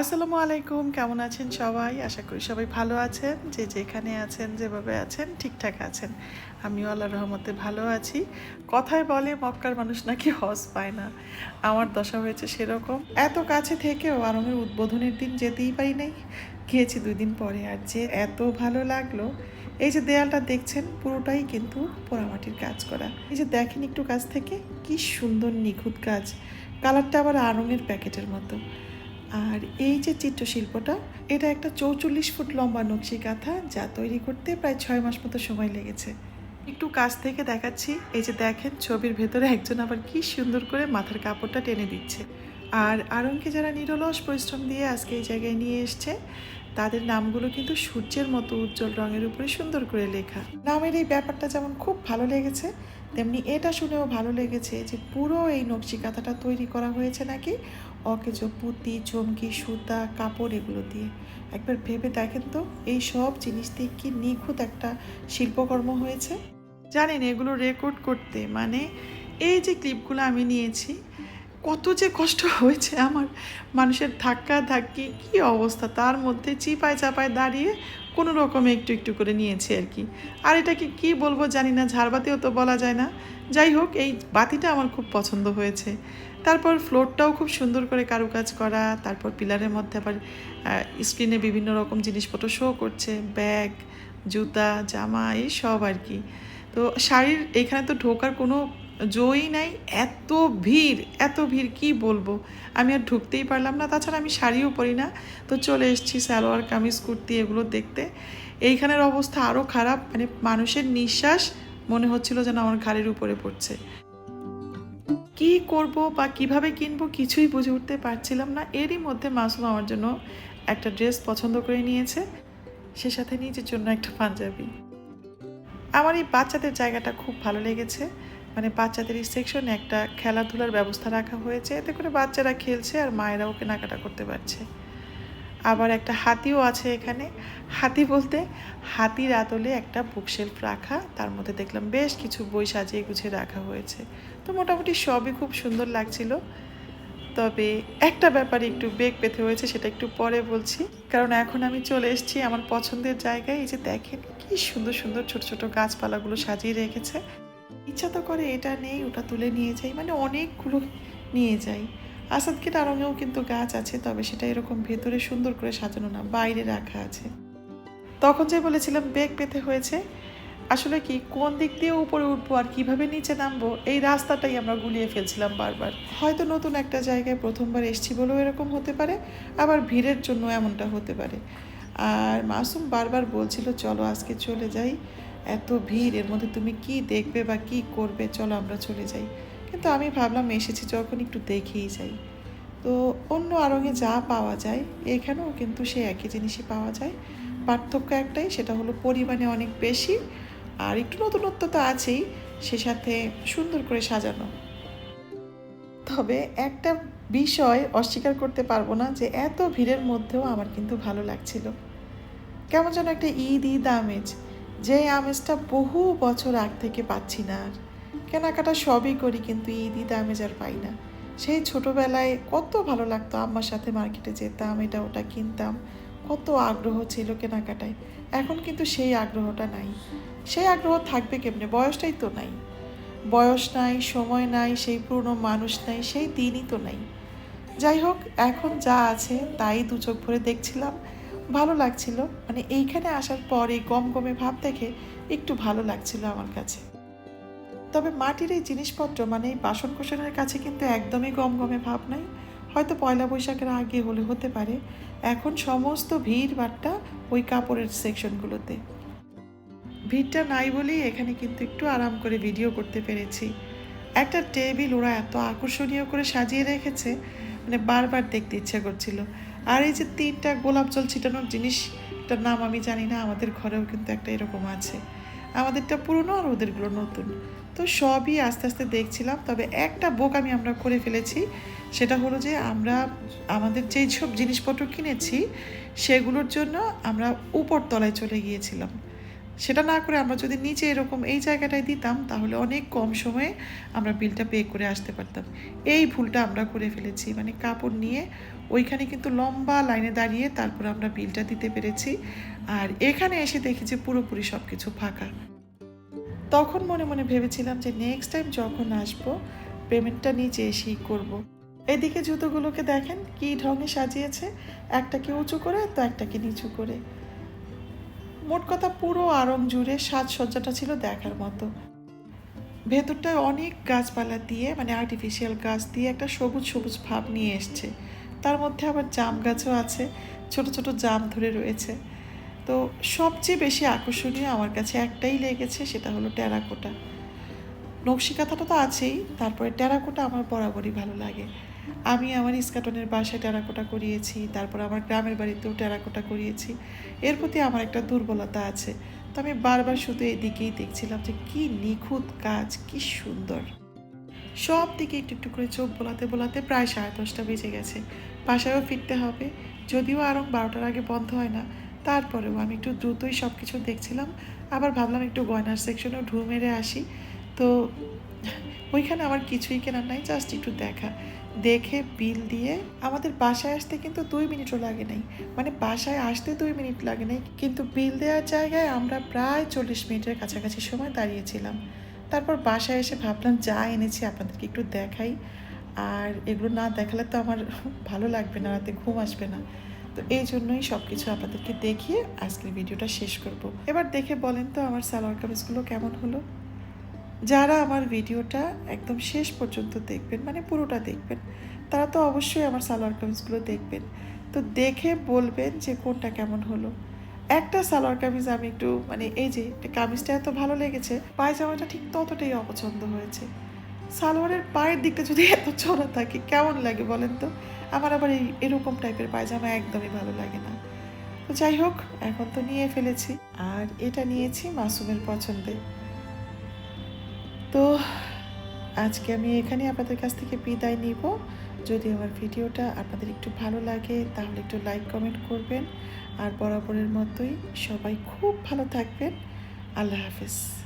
আসসালামু আলাইকুম, কেমন আছেন সবাই? আশা করি সবাই ভালো আছেন। যে যেখানে আছেন, যেভাবে আছেন, ঠিকঠাক আছেন। আমিও আল্লাহ রহমতে ভালো আছি। কথায় বলে মক্কার মানুষ নাকি হজ পায় না। আমার দশা হয়েছে সেরকম। এত কাছে থেকেও আরঙের উদ্বোধনের দিন যেতেই পারি নাই। গিয়েছি দুই দিন পরে আর যে এত ভালো লাগল। এই যে দেয়ালটা দেখছেন, পুরোটাই কিন্তু পোড়ামাটির কাজ করা। এই যে দেখেন একটু কাছ থেকে, কি সুন্দর নিখুঁত কাজ। কালারটা আবার আড়ঙের প্যাকেটের মতো। আর এই যে চিত্রশিল্পটা, এটা একটা চৌচল্লিশ ফুট লম্বা নকশি কাঁথা যা তৈরি করতে প্রায় ছয় মাস মতো সময় লেগেছে। একটু কাছ থেকে দেখাচ্ছি, এই যে দেখেন ছবির ভেতরে একজন আবার কি সুন্দর করে মাথার কাপড়টা টেনে দিচ্ছে। আর আরঙ্কে যারা নিরলস পরিশ্রম দিয়ে আজকে এই জায়গায় নিয়ে এসছে, তাদের নামগুলো কিন্তু সূর্যের মতো উজ্জ্বল রঙের উপরে সুন্দর করে লেখা। নামের এই ব্যাপারটা যেমন খুব ভালো লেগেছে তেমনি এটা শুনেও ভালো লেগেছে যে পুরো এই নকশি কাঁথাটা তৈরি করা হয়েছে নাকি অকেজ পুঁতি, চমকি, সুতা, কাপড় এগুলো দিয়ে। একবার ভেবে দেখেন তো, এই সব জিনিস দিয়ে কি নিখুঁত একটা শিল্পকর্ম হয়েছে। জানেন এগুলো রেকর্ড করতে মানে এই যে ক্লিপগুলো আমি নিয়েছি কত যে কষ্ট হয়েছে আমার। মানুষের ধাক্কা ধাক্কি, কি অবস্থা? তার মধ্যে চিপায় চাপায় দাঁড়িয়ে কোনো রকমে একটু একটু করে নিয়েছি আর কি। আর এটাকে কি বলব জানি না, ঝাড়বাতিও তো বলা যায় না। যাই হোক, এই বাতিটা আমার খুব পছন্দ হয়েছে। তারপর ফ্লোরটাও খুব সুন্দর করে কারুকাজ করা, তারপর পিলারের মধ্যে আবার স্ক্রিনে বিভিন্ন রকম জিনিসপত্র শো করছে, ব্যাগ, জুতা, জামা, এই সব আর কি। তো শাড়ির এখানে তো ঢোকার কোনো জয়ই নাই, এত ভিড় এত ভিড়, কি বলব? আমি আর ঢুকতেই পারলাম না, তাছাড়া আমি শাড়িও পরি না। তো চলে এসেছি সালোয়ার, কামিজ, কুর্তি এগুলো দেখতে। এইখানের অবস্থা আরও খারাপ মানে মানুষের নিঃশ্বাস মনে হচ্ছিল যেন আমার ঘাড়ের উপরে পড়ছে। কি করব বা কীভাবে কিনবো কিছুই বুঝে উঠতে পারছিলাম না। এরই মধ্যে মাসুম আমার জন্য একটা ড্রেস পছন্দ করে নিয়েছে। সে সাথে নিজের জন্য একটা পাঞ্জাবি। আমার এই বাচ্চাদের জায়গাটা খুব ভালো লেগেছে। বাচ্চাদের এই সেকশনে একটা খেলাধুলার ব্যবস্থা রাখা হয়েছে। এতে করে বাচ্চারা খেলছে আর মায়েরাও কেনাকাটা করতে পারছে। আবার একটা হাতিও আছে এখানে। হাতি বলতে হাতির আদলে একটা বুকশেলফ রাখা। তার মধ্যে দেখলাম বেশ কিছু বই সাজিয়ে গুছিয়ে রাখা হয়েছে। তো মোটামুটি সবই খুব সুন্দর লাগছিল। তবে একটা ব্যাপারে একটু বেগ পেতে হয়েছে, সেটা একটু পরে বলছি। কারণ এখন আমি চলে এসেছি আমার পছন্দের জায়গায়। এই যে দেখেন, কি সুন্দর সুন্দর ছোট ছোট গাছপালাগুলো সাজিয়ে রেখেছে। ইচ্ছা তো করে, এটা নেই, ওটা তুলে নিয়ে যাই মানে অনেকগুলো নিয়ে যাই। আসাদকে টারঙেও কিন্তু গাছ আছে, তবে সেটা এরকম ভেতরে সুন্দর করে সাজানো না, বাইরে রাখা আছে। তখন যে বলেছিলাম, বেগ পেতে হয়েছে, আসলে কি, কোন দিক দিয়ে উপরে উঠবো আর কীভাবে নিচে নামবো, এই রাস্তাটাই আমরা গুলিয়ে ফেলছিলাম বারবার। হয়তো নতুন একটা জায়গায় প্রথমবার এসছি বলেও এরকম হতে পারে, আবার ভিড়ের জন্য এমনটা হতে পারে। আর মাসুম বারবার বলছিল, চলো আজকে চলে যাই। এত ভিড়, এর মধ্যে তুমি কি দেখবে বা কি করবে? চলো আমরা চলে যাই। কিন্তু আমি ভাবলাম এসেছি যখন একটু দেখেই যাই। তো অন্য আরঙে যা পাওয়া যায়, এখানেও কিন্তু সে একই জিনিসই পাওয়া যায়। পার্থক্য একটাই, সেটা হলো পরিমাণে অনেক বেশি আর একটু নতুনত্ব তো আছেই, সে সাথে সুন্দর করে সাজানো। তবে একটা বিষয় অস্বীকার করতে পারব না যে এত ভিড়ের মধ্যেও আমার কিন্তু ভালো লাগছিল। কেমন যেন একটা ঈদ ঈদ আমেজ যে আমেজটা বহু বছর আগ থেকে পাচ্ছি না আর। কেনাকাটা সবই করি কিন্তু ঈদ ঈদ আমেজ আর পাই না। সেই ছোটবেলায় কত ভালো লাগতো আম্মার সাথে মার্কেটে যেতাম, এটা ওটা কিনতাম, কত আগ্রহ ছিল কেনাকাটায়। এখন কিন্তু সেই আগ্রহটা নাই। সেই আগ্রহ থাকবে কেমনে? বয়সটাই তো নাই। বয়স নাই, সময় নাই, সেই পুরনো মানুষ নাই, সেই দিনই তো নাই। যাই হোক, এখন যা আছে তাই দু চোখ ভরে দেখছিলাম। ভালো লাগছিল। মানে এইখানে আসার পর এই গম গমে ভাব দেখে একটু ভালো লাগছিল আমার কাছে। তবে মাটির এই জিনিসপত্র মানে এই বাসন কোসনের কাছে কিন্তু একদমই গম গমে ভাব নাই। হয়তো পয়লা বৈশাখের আগে হলে হতে পারে। এখন সমস্ত ভিড় বাট্টা ওই কাপড়ের সেকশনগুলোতে। ভিড়টা নাই বলেই এখানে কিন্তু একটু আরাম করে ভিডিও করতে পেরেছি। একটা টেবিল ওরা এত আকর্ষণীয় করে সাজিয়ে রেখেছে মানে বারবার দেখতে ইচ্ছা করছিল। আর এই যে তিনটা গোলাপ জল ছিটানোর জিনিসটার নাম আমি জানি না, আমাদের ঘরেও কিন্তু একটা এরকম আছে। আমাদেরটা পুরনো আর ওদেরগুলো নতুন। তো সবই আস্তে আস্তে দেখছিলাম, তবে একটা বোক আমি আমরা করে ফেলেছি, সেটা হলো যে আমরা আমাদের যেই সব জিনিসপত্র কিনেছি, সেগুলোর জন্য আমরা উপর তলায় চলে গিয়েছিলাম। সেটা না করে আমরা যদি নিচে এরকম এই জায়গাটায় দিতাম, তাহলে অনেক কম সময়ে আমরা বিলটা পে করে আসতে পারতাম। এই ভুলটা আমরা করে ফেলেছি। মানে কাপড় নিয়ে ওইখানে কিন্তু লম্বা লাইনে দাঁড়িয়ে তারপর আমরা বিলটা দিতে পেরেছি। আর এখানে এসে দেখি যে পুরোপুরি সব কিছু ফাঁকা। তখন মনে মনে ভেবেছিলাম যে নেক্সট টাইম যখন আসব পেমেন্টটা নিচে এসেই করব। এদিকে জুতোগুলোকে দেখেন কি ঢঙে সাজিয়েছে। একটাকে উঁচু করে, তো একটাকে নিচু করে। মোট কথা পুরো আরং জুড়ে সাজসজ্জাটা ছিল দেখার মতো। ভেতরটায় অনেক গাছপালা দিয়ে মানে আর্টিফিশিয়াল গাছ দিয়ে একটা সবুজ সবুজ ভাব নিয়ে এসছে। তার মধ্যে আবার জাম গাছও আছে, ছোট ছোট জাম ধরে রয়েছে। তো সবচেয়ে বেশি আকর্ষণীয় আমার কাছে একটাই লেগেছে, সেটা হলো টেরাকোটা। নকশি নকশিকাথাটা তো আছেই, তারপরে টেরাকোটা আমার বরাবরই ভালো লাগে। আমি আমার ইস্কাটনের বাসায় টেরাকোটা করিয়েছি, তারপর আমার গ্রামের বাড়িতেও টেরাকোটা করিয়েছি। এর প্রতি আমার একটা দুর্বলতা আছে। তো আমি বারবার শুধু এদিকেই দেখছিলাম যে কি নিখুঁত কাজ, কি সুন্দর। সব দিকে একটু একটু করে চোখ বোলাতে বোলাতে প্রায় সাড়ে দশটা বেজে গেছে। বাসায়ও ফিরতে হবে। যদিও আরও বারোটার আগে বন্ধ হয় না, তারপরেও আমি একটু দ্রুতই সব কিছু দেখছিলাম। আবার ভাবলাম একটু গয়নার সেকশনেও ঢু মেরে আসি। তো ওইখানে আমার কিছুই কেনার নাই, জাস্ট একটু দেখা। দেখে, বিল দিয়ে আমাদের বাসায় আসতে কিন্তু দুই মিনিটও লাগে নাই। মানে বাসায় আসতে দুই মিনিট লাগে নাই। কিন্তু বিল দেওয়ার জায়গায় আমরা প্রায় চল্লিশ মিনিটের কাছাকাছি সময় দাঁড়িয়েছিলাম। তারপর বাসায় এসে ভাবলাম, যা এনেছি আপনাদেরকে একটু দেখাই। আর এগুলো না দেখালে তো আমার ভালো লাগবে না, রাতে ঘুম আসবে না। তো এই জন্যই সব কিছু আপনাদেরকে দেখিয়ে আজকের ভিডিওটা শেষ করব। এবার দেখে বলেন তো আমার সালোয়ার কামিজগুলো কেমন হলো? যারা আমার ভিডিওটা একদম শেষ পর্যন্ত দেখবেন মানে পুরোটা দেখবেন, তারা তো অবশ্যই আমার সালোয়ার কামিজগুলো দেখবেন। তো দেখে বলবেন যে কোনটা কেমন হলো। একটা সালোয়ার কামিজ আমি একটু মানে এই যে কামিজটা এত ভালো লেগেছে, পায়জামাটা ঠিক ততটাই অপছন্দ হয়েছে। সালোয়ারের পায়ের দিকটা যদি এত চড়া থাকে, কেমন লাগে বলেন তো? আমার আবার এই, এরকম টাইপের পায়জামা একদমই ভালো লাগে না। তো যাই হোক, এখন তো নিয়ে ফেলেছি। আর এটা নিয়েছি মাসুমের পছন্দে। তো আজকে আমি এখানে আপনাদের কাছ থেকে বিদায় নিব। যদি আমার ভিডিওটা আপনাদের একটু ভালো লাগে, তাহলে একটু লাইক কমেন্ট করবেন। আর বরাবরের মতোই সবাই খুব ভালো থাকবেন। আল্লাহ হাফিজ।